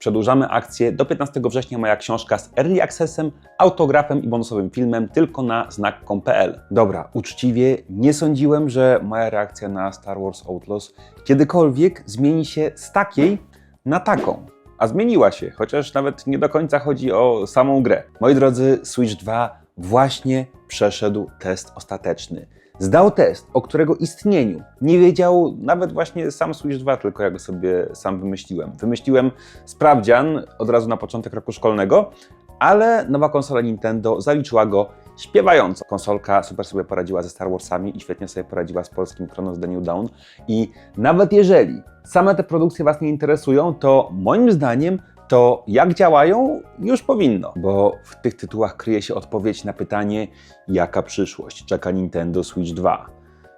Przedłużamy akcję. Do 15 września moja książka z Early Accessem, autografem i bonusowym filmem tylko na znak.com.pl. Dobra, uczciwie nie sądziłem, że moja reakcja na Star Wars Outlaws kiedykolwiek zmieni się z takiej na taką. A zmieniła się, chociaż nawet nie do końca chodzi o samą grę. Moi drodzy, Switch 2 właśnie przeszedł test ostateczny. Zdał test, o którego istnieniu nie wiedział nawet właśnie sam Switch 2, tylko ja go sobie sam wymyśliłem. Wymyśliłem sprawdzian od razu na początek roku szkolnego, ale nowa konsola Nintendo zaliczyła go śpiewająco. Konsolka super sobie poradziła ze Star Warsami i świetnie sobie poradziła z polskim Chronos The New Dawn. I nawet jeżeli same te produkcje Was nie interesują, to moim zdaniem to jak działają, już powinno, bo w tych tytułach kryje się odpowiedź na pytanie, jaka przyszłość czeka Nintendo Switch 2.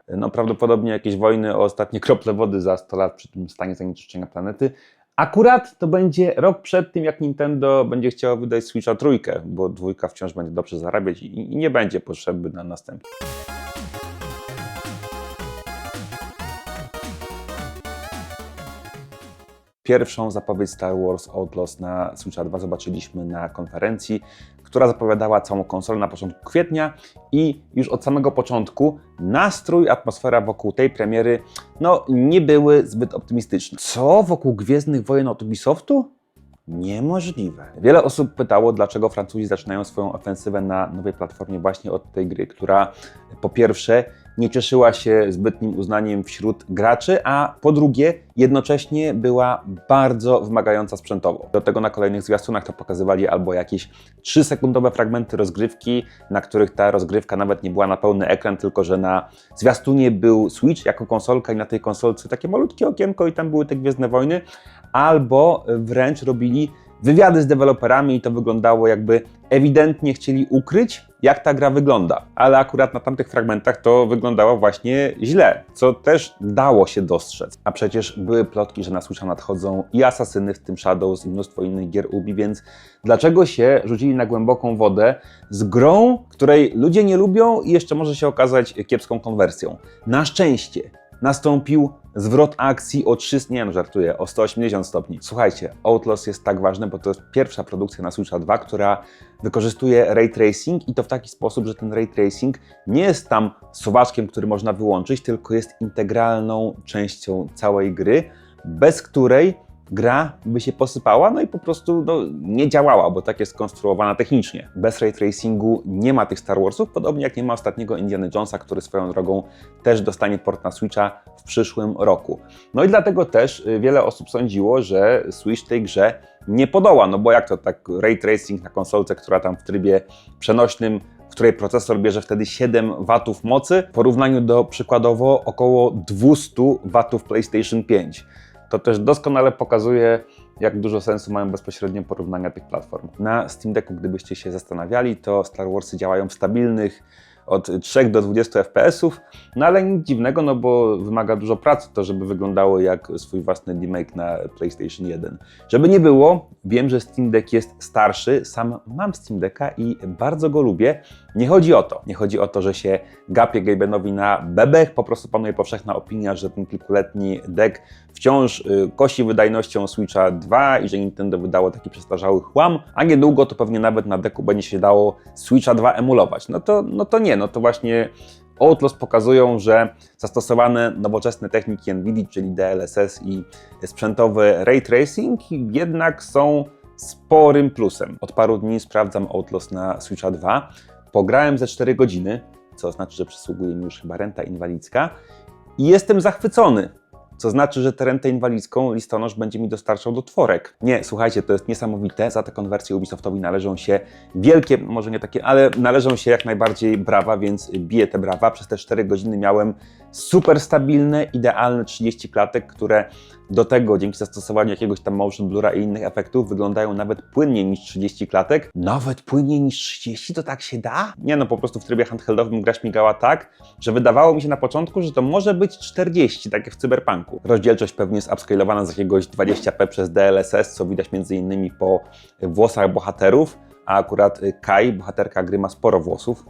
No prawdopodobnie jakieś wojny o ostatnie krople wody za 100 lat przy tym stanie zanieczyszczenia planety. Akurat to będzie rok przed tym, jak Nintendo będzie chciało wydać Switcha trójkę, bo dwójka wciąż będzie dobrze zarabiać i nie będzie potrzeby na następny. Pierwszą zapowiedź Star Wars Outlaws na Switcha 2 zobaczyliśmy na konferencji, która zapowiadała całą konsolę na początku kwietnia i już od samego początku nastrój, atmosfera wokół tej premiery no, nie były zbyt optymistyczne. Co wokół Gwiezdnych Wojen od Ubisoftu? Niemożliwe. Wiele osób pytało, dlaczego Francuzi zaczynają swoją ofensywę na nowej platformie właśnie od tej gry, która po pierwsze nie cieszyła się zbytnim uznaniem wśród graczy, a po drugie jednocześnie była bardzo wymagająca sprzętowo. Do tego na kolejnych zwiastunach to pokazywali albo jakieś 3-sekundowe fragmenty rozgrywki, na których ta rozgrywka nawet nie była na pełny ekran, tylko że na zwiastunie był Switch jako konsolka i na tej konsolce takie malutkie okienko i tam były te Gwiezdne Wojny, albo wręcz robili wywiady z deweloperami i to wyglądało jakby ewidentnie chcieli ukryć, jak ta gra wygląda. Ale akurat na tamtych fragmentach to wyglądało właśnie źle, co też dało się dostrzec. A przecież były plotki, że na Switcha nadchodzą i Asasyny, w tym Shadows i mnóstwo innych gier Ubi, więc dlaczego się rzucili na głęboką wodę z grą, której ludzie nie lubią i jeszcze może się okazać kiepską konwersją? Na szczęście nastąpił zwrot akcji o 300, nie no żartuję, o 180 stopni. Słuchajcie, Outlaws jest tak ważne, bo to jest pierwsza produkcja na Switcha 2, która wykorzystuje ray tracing i to w taki sposób, że ten ray tracing nie jest tam suwaczkiem, który można wyłączyć, tylko jest integralną częścią całej gry, bez której gra by się posypała, no i po prostu no, nie działała, bo tak jest skonstruowana technicznie. Bez ray tracingu nie ma tych Star Warsów, podobnie jak nie ma ostatniego Indiana Jonesa, który swoją drogą też dostanie port na Switcha w przyszłym roku. No i dlatego też y, wiele osób sądziło, że Switch tej grze nie podoła, no bo jak to tak ray tracing na konsolce, która tam w trybie przenośnym w której procesor bierze wtedy 7 watów mocy, w porównaniu do przykładowo około 200 watów PlayStation 5 to też doskonale pokazuje, jak dużo sensu mają bezpośrednio porównania tych platform. Na Steam Decku, gdybyście się zastanawiali, to Star Warsy działają w stabilnych od 3 do 20 FPS-ów, no ale nic dziwnego, no bo wymaga dużo pracy to, żeby wyglądało jak swój własny remake na PlayStation 1. Żeby nie było, wiem, że Steam Deck jest starszy, sam mam Steam Decka i bardzo go lubię. Nie chodzi o to, nie chodzi o to, że się gapię Gabenowi na bebech, po prostu panuje powszechna opinia, że ten kilkuletni deck wciąż y, kosi wydajnością Switcha 2 i że Nintendo wydało taki przestarzały chłam, a niedługo to pewnie nawet na deku będzie się dało Switcha 2 emulować. No to, no to nie, no to właśnie Outlaws pokazują, że zastosowane nowoczesne techniki NVIDIA, czyli DLSS i sprzętowy ray tracing jednak są sporym plusem. Od paru dni sprawdzam Outlaws na Switcha 2. Pograłem ze 4 godziny, co znaczy, że przysługuje mi już chyba renta inwalidzka i jestem zachwycony co znaczy, że tę rentę inwalidzką listonosz będzie mi dostarczał do tworek. Nie, słuchajcie, to jest niesamowite. Za tę konwersję Ubisoftowi należą się wielkie, może nie takie, ale należą się jak najbardziej brawa, więc biję te brawa. Przez te 4 godziny miałem super stabilne, idealne 30 klatek, które do tego dzięki zastosowaniu jakiegoś tam motion blura i innych efektów wyglądają nawet płynniej niż 30 klatek. Nawet płynniej niż 30? To tak się da? Nie no, po prostu w trybie handheldowym gra śmigała tak, że wydawało mi się na początku, że to może być 40, tak jak w Cyberpunku. Rozdzielczość pewnie jest upscalowana z jakiegoś 20p przez DLSS, co widać między innymi po włosach bohaterów, a akurat Kai, bohaterka gry, ma sporo włosów,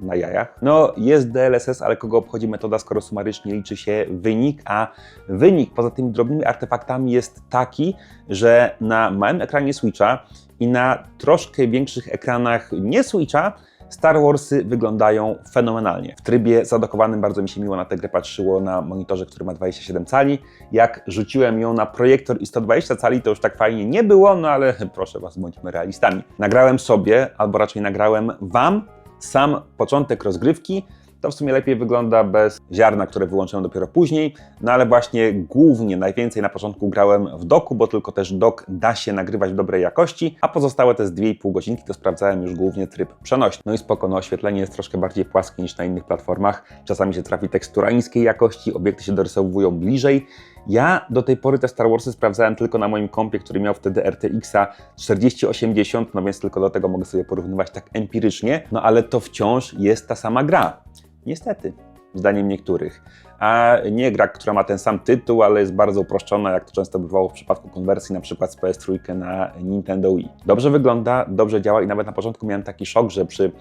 na jajach. No, jest DLSS, ale kogo obchodzi metoda, skoro sumarycznie liczy się wynik, a wynik poza tymi drobnymi artefaktami jest taki, że na małym ekranie Switcha i na troszkę większych ekranach nie Switcha Star Warsy wyglądają fenomenalnie. W trybie zadokowanym bardzo mi się miło na tę grę patrzyło na monitorze, który ma 27 cali. Jak rzuciłem ją na projektor i 120 cali, to już tak fajnie nie było, no ale proszę Was, bądźmy realistami. Nagrałem sobie, albo raczej nagrałem Wam sam początek rozgrywki, to w sumie lepiej wygląda bez ziarna, które wyłączyłem dopiero później, no ale właśnie głównie najwięcej na początku grałem w doku, bo tylko też dok da się nagrywać w dobrej jakości, a pozostałe te z 2,5 godzinki to sprawdzałem już głównie tryb przenośny. No i spoko, no oświetlenie jest troszkę bardziej płaskie niż na innych platformach, czasami się trafi tekstura niskiej jakości, obiekty się dorysowują bliżej, ja do tej pory te Star Warsy sprawdzałem tylko na moim kompie, który miał wtedy RTX-a 4080, no więc tylko do tego mogę sobie porównywać tak empirycznie, no ale to wciąż jest ta sama gra. Niestety, zdaniem niektórych. A nie gra, która ma ten sam tytuł, ale jest bardzo uproszczona, jak to często bywało w przypadku konwersji, na przykład z PS3 na Nintendo Wii. Dobrze wygląda, dobrze działa i nawet na początku miałem taki szok, że przy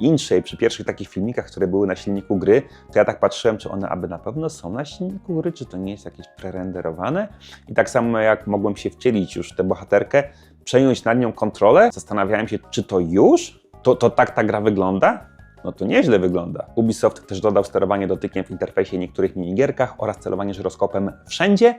inszej, przy pierwszych takich filmikach, które były na silniku gry, to ja tak patrzyłem, czy one aby na pewno są na silniku gry, czy to nie jest jakieś prerenderowane. I tak samo jak mogłem się wcielić już w tę bohaterkę, przejąć nad nią kontrolę, zastanawiałem się, czy to już? To, to tak ta gra wygląda? No to nieźle wygląda. Ubisoft też dodał sterowanie dotykiem w interfejsie niektórych minigierkach oraz celowanie żyroskopem wszędzie.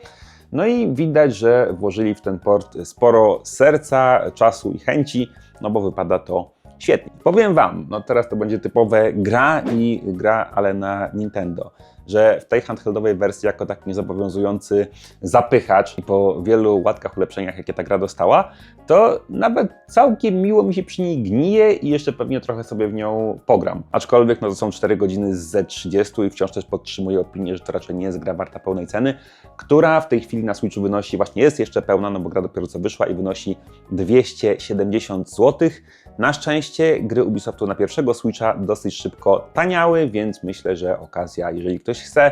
No i widać, że włożyli w ten port sporo serca, czasu i chęci, no bo wypada to świetnie. Powiem Wam, no teraz to będzie typowe gra i gra, ale na Nintendo że w tej handheldowej wersji jako tak niezobowiązujący zapychacz i po wielu łatkach, ulepszeniach, jakie ta gra dostała, to nawet całkiem miło mi się przy niej gnije i jeszcze pewnie trochę sobie w nią pogram. Aczkolwiek no to są 4 godziny z Z30 i wciąż też podtrzymuję opinię, że to raczej nie jest gra warta pełnej ceny, która w tej chwili na Switchu wynosi, właśnie jest jeszcze pełna, no bo gra dopiero co wyszła i wynosi 270 zł. Na szczęście gry Ubisoftu na pierwszego Switcha dosyć szybko taniały, więc myślę, że okazja, jeżeli ktoś chce,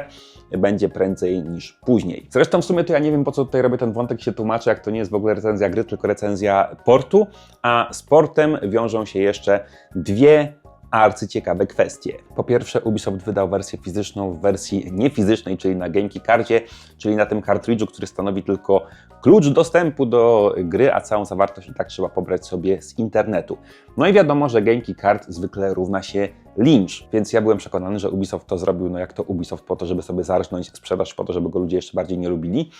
będzie prędzej niż później. Zresztą w sumie to ja nie wiem po co tutaj robię ten wątek się tłumaczę, jak to nie jest w ogóle recenzja gry, tylko recenzja portu, a z portem wiążą się jeszcze dwie arcyciekawe kwestie. Po pierwsze, Ubisoft wydał wersję fizyczną w wersji niefizycznej, czyli na GameKey Cardzie, czyli na tym kartridżu, który stanowi tylko klucz dostępu do gry, a całą zawartość i tak trzeba pobrać sobie z internetu. No i wiadomo, że GameKey Card zwykle równa się lynch, więc ja byłem przekonany, że Ubisoft to zrobił, no jak to Ubisoft, po to, żeby sobie zarżnąć sprzedaż, po to, żeby go ludzie jeszcze bardziej nie lubili.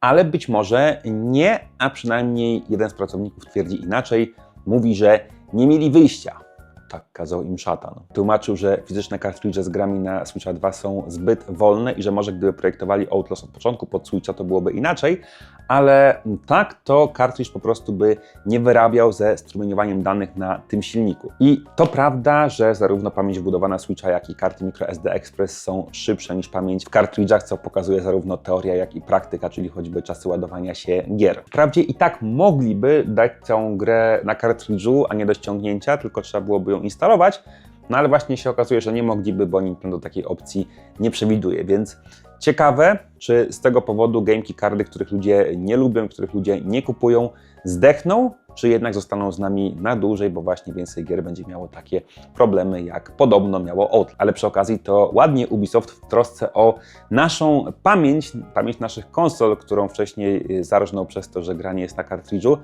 Ale być może nie, a przynajmniej jeden z pracowników twierdzi inaczej. Mówi, że nie mieli wyjścia tak kazał im szatan. Tłumaczył, że fizyczne kartridże z grami na Switcha 2 są zbyt wolne i że może gdyby projektowali Outlaws od początku pod Switcha to byłoby inaczej, ale tak to kartridż po prostu by nie wyrabiał ze strumieniowaniem danych na tym silniku. I to prawda, że zarówno pamięć wbudowana Switcha, jak i karty microSD Express są szybsze niż pamięć w kartridżach, co pokazuje zarówno teoria, jak i praktyka, czyli choćby czasy ładowania się gier. Wprawdzie i tak mogliby dać całą grę na kartridżu, a nie do ściągnięcia, tylko trzeba byłoby ją instalować, no ale właśnie się okazuje, że nie mogliby, bo Nintendo takiej opcji nie przewiduje, więc ciekawe, czy z tego powodu gameki kardy, których ludzie nie lubią, których ludzie nie kupują, zdechną, czy jednak zostaną z nami na dłużej, bo właśnie więcej gier będzie miało takie problemy, jak podobno miało Out. Ale przy okazji to ładnie Ubisoft w trosce o naszą pamięć, pamięć naszych konsol, którą wcześniej zarżnął przez to, że granie jest na kartridżu,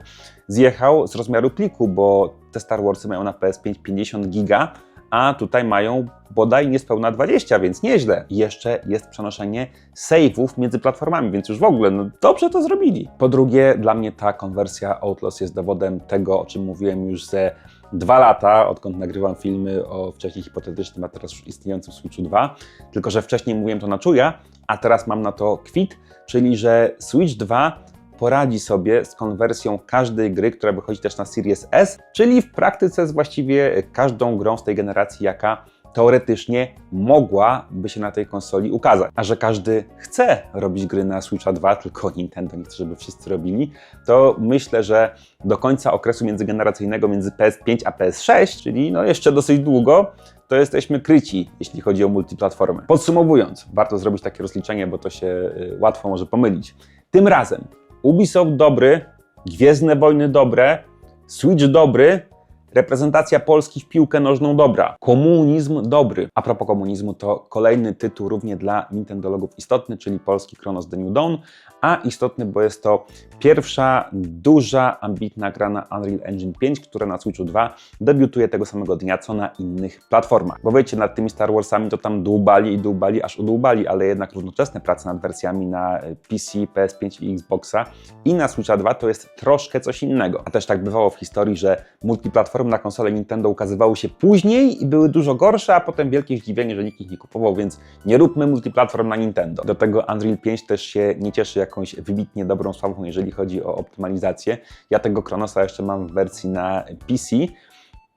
zjechał z rozmiaru pliku, bo te Star Warsy mają na PS5 50 giga, a tutaj mają bodaj niespełna 20, więc nieźle. Jeszcze jest przenoszenie save'ów między platformami, więc już w ogóle no, dobrze to zrobili. Po drugie, dla mnie ta konwersja Outlaws jest dowodem tego, o czym mówiłem już ze dwa lata, odkąd nagrywam filmy o wcześniej hipotetycznym, a teraz już istniejącym Switchu 2. Tylko, że wcześniej mówiłem to na czuja, a teraz mam na to kwit, czyli że Switch 2 poradzi sobie z konwersją każdej gry, która wychodzi też na Series S, czyli w praktyce z właściwie każdą grą z tej generacji, jaka teoretycznie mogłaby się na tej konsoli ukazać. A że każdy chce robić gry na Switcha 2, tylko Nintendo nie chce, żeby wszyscy robili, to myślę, że do końca okresu międzygeneracyjnego między PS5 a PS6, czyli no jeszcze dosyć długo, to jesteśmy kryci, jeśli chodzi o multiplatformę. Podsumowując, warto zrobić takie rozliczenie, bo to się y, łatwo może pomylić. Tym razem Ubisoft dobry, Gwiezdne Wojny dobre, Switch dobry, Reprezentacja Polski w piłkę nożną dobra. Komunizm dobry. A propos komunizmu, to kolejny tytuł równie dla Nintendologów istotny, czyli polski Chronos The New Dawn, a istotny, bo jest to pierwsza duża, ambitna gra na Unreal Engine 5, która na Switchu 2 debiutuje tego samego dnia, co na innych platformach. Bo wiecie, nad tymi Star Warsami to tam dłubali i dłubali, aż udłubali, ale jednak równoczesne prace nad wersjami na PC, PS5 i Xboxa i na Switcha 2 to jest troszkę coś innego. A też tak bywało w historii, że multiplatformy na konsole Nintendo ukazywały się później i były dużo gorsze, a potem wielkie zdziwienie, że nikt ich nie kupował, więc nie róbmy multiplatform na Nintendo. Do tego Unreal 5 też się nie cieszy jakąś wybitnie dobrą sławą, jeżeli chodzi o optymalizację. Ja tego Chronosa jeszcze mam w wersji na PC.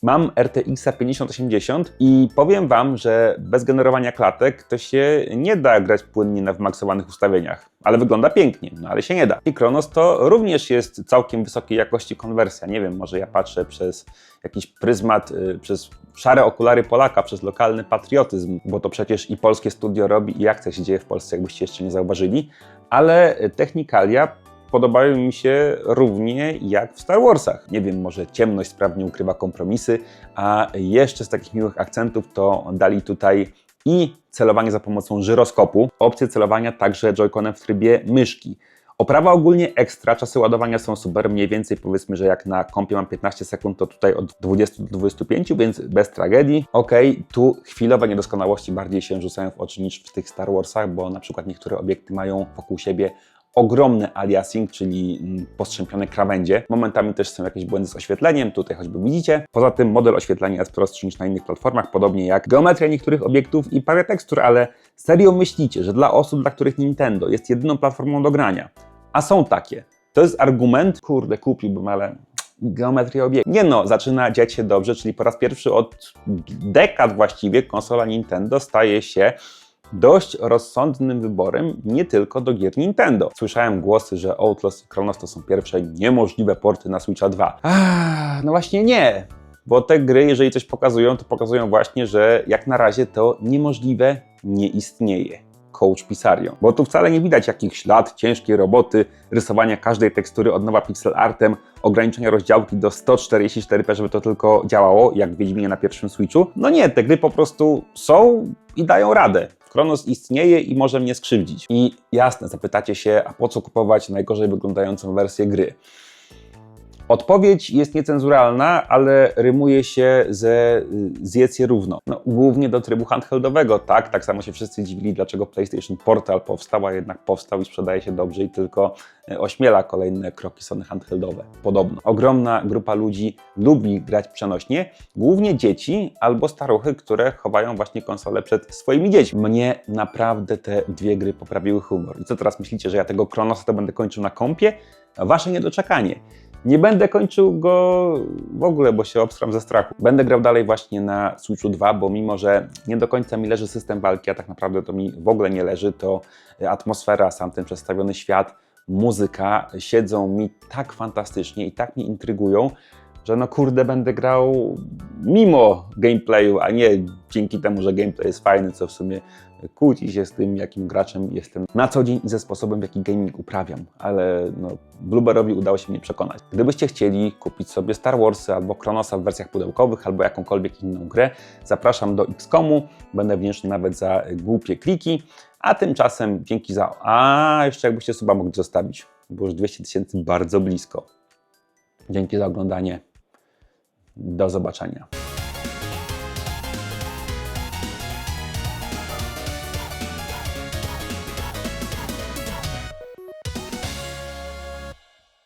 Mam RTX 5080 i powiem Wam, że bez generowania klatek to się nie da grać płynnie na wymaksowanych ustawieniach, ale wygląda pięknie, no ale się nie da. I Kronos to również jest całkiem wysokiej jakości konwersja. Nie wiem, może ja patrzę przez jakiś pryzmat, y, przez szare okulary Polaka, przez lokalny patriotyzm, bo to przecież i polskie studio robi i akcja się dzieje w Polsce, jakbyście jeszcze nie zauważyli, ale technikalia podobają mi się równie jak w Star Warsach. Nie wiem, może ciemność sprawnie ukrywa kompromisy, a jeszcze z takich miłych akcentów to dali tutaj i celowanie za pomocą żyroskopu, opcję celowania także joyconem w trybie myszki. Oprawa ogólnie ekstra, czasy ładowania są super, mniej więcej powiedzmy, że jak na kompie mam 15 sekund, to tutaj od 20 do 25, więc bez tragedii. Ok, tu chwilowe niedoskonałości bardziej się rzucają w oczy niż w tych Star Warsach, bo na przykład niektóre obiekty mają wokół siebie ogromny aliasing, czyli mm, postrzępione krawędzie. Momentami też są jakieś błędy z oświetleniem, tutaj choćby widzicie. Poza tym model oświetlenia jest prostszy niż na innych platformach, podobnie jak geometria niektórych obiektów i parę tekstur, ale serio myślicie, że dla osób, dla których Nintendo jest jedyną platformą do grania, a są takie, to jest argument, kurde, kupiłbym, ale geometria obiektu. Nie no, zaczyna dziać się dobrze, czyli po raz pierwszy od dekad właściwie konsola Nintendo staje się dość rozsądnym wyborem nie tylko do gier Nintendo. Słyszałem głosy, że Outlaws i Chronos to są pierwsze niemożliwe porty na Switcha 2. Ah, no właśnie nie. Bo te gry, jeżeli coś pokazują, to pokazują właśnie, że jak na razie to niemożliwe nie istnieje. Coach Pisario. Bo tu wcale nie widać jakichś lat ciężkiej roboty, rysowania każdej tekstury od nowa pixel artem, ograniczenia rozdziałki do 144p, żeby to tylko działało, jak w Wiedźminie na pierwszym Switchu. No nie, te gry po prostu są i dają radę. Kronos istnieje i może mnie skrzywdzić. I jasne, zapytacie się, a po co kupować najgorzej wyglądającą wersję gry? Odpowiedź jest niecenzuralna, ale rymuje się ze zjedz je równo. No, głównie do trybu handheldowego, tak? Tak samo się wszyscy dziwili, dlaczego PlayStation Portal powstał, a jednak powstał i sprzedaje się dobrze i tylko e, ośmiela kolejne kroki Sony handheldowe. Podobno. Ogromna grupa ludzi lubi grać przenośnie, głównie dzieci albo staruchy, które chowają właśnie konsole przed swoimi dziećmi. Mnie naprawdę te dwie gry poprawiły humor. I co teraz myślicie, że ja tego Kronosa to będę kończył na kompie? Wasze niedoczekanie. Nie będę kończył go w ogóle, bo się obstram ze strachu. Będę grał dalej właśnie na Switchu 2, bo mimo, że nie do końca mi leży system walki, a tak naprawdę to mi w ogóle nie leży, to atmosfera, sam ten przedstawiony świat, muzyka siedzą mi tak fantastycznie i tak mnie intrygują, że no kurde będę grał mimo gameplayu, a nie dzięki temu, że gameplay jest fajny, co w sumie kłóci się z tym, jakim graczem jestem na co dzień i ze sposobem, w jaki gaming uprawiam, ale no, udało się mnie przekonać. Gdybyście chcieli kupić sobie Star Warsy albo Chronosa w wersjach pudełkowych, albo jakąkolwiek inną grę, zapraszam do XCOMu, będę wdzięczny nawet za głupie kliki, a tymczasem dzięki za... A, jeszcze jakbyście suba mogli zostawić, bo już 200 tysięcy bardzo blisko. Dzięki za oglądanie. Do zobaczenia.